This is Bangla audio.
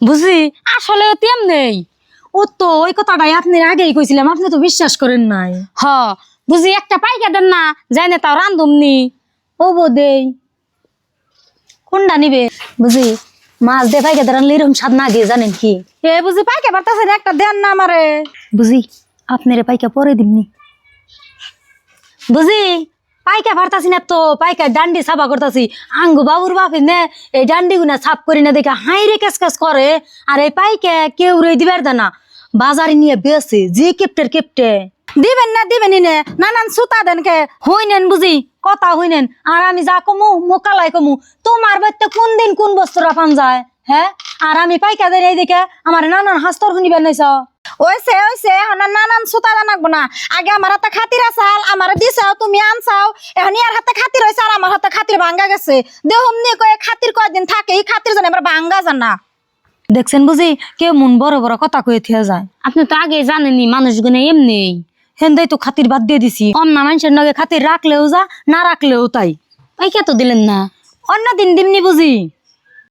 বুঝি? আসলে তেম নেই ও তো ওই কথাটাই আপনি আগেই কইছিলাম আপনি তো বিশ্বাস করেন নাই। হ বুঝি একটা পাইকা দেন না যাই না তাও রান্ধুমনি ও বোধেই কোনটা নিবে? বুঝি মাছ দিয়ে পাইকে দাঁড়ান এরকম স্বাদ না গিয়ে জানেন কি? এ বুঝি পাইকা পারতাছে একটা দেন না আমারে। বুঝি আপনারে পাইকা পরে দিমনি। বুঝি পাইকা ভারতাছি না তো পাইকা ডান্ডি সাফা করতাছি। আঙ্গু বাবুর বাপি নে, এই ডান্ডি গুনা সাফ করি না দেখে হাই রে কাজ করে। আর এই পাইকা কেউ রে দিবার দেনা। বাজারে নিয়ে বেছে যে কেপটের কেপটে। দিবেন না, দিবেন নে। নানান সুতা দেন কে হইনেন বুঝি, কথা হইনেন আর আমি যা কমু মোকালাই কমু। তোমার বাড়িতে কোন দিন কোন বস্তু রাফান যায়? হ্যাঁ? আর আমি পাইকাদের এই দেখে আমার নানান হাস্তর শুনিবেন নাইছ ওইসে ওইসে হনা নানান সুতা লাগবো না। আগে আমার হাতে খাতির আসাল আমার দিছাও তুমি আনছাও। এখন ইয়ার হাতে খাতির হয়েছে আর আমার হাতে খাতির ভাঙ্গা গেছে। দেহমনি কয়ে খাতির কয়দিন থাকে এই খাতির জানে আমার ভাঙ্গা জানা দেখছেন বুঝি? কেউ মন বড় বড় কথা কয়ে থিয়া যায়। আপনি তো আগে জানেনি মানুষগুলো এমনি। হেন্দাই তো খাতির বাদ দিয়ে দিছি। অন্য মানুষের নগে খাতির রাখলেও যা না রাখলেও তাই। পাইকা তো দিলেন না। অন্য দিন দিমনি বুঝি।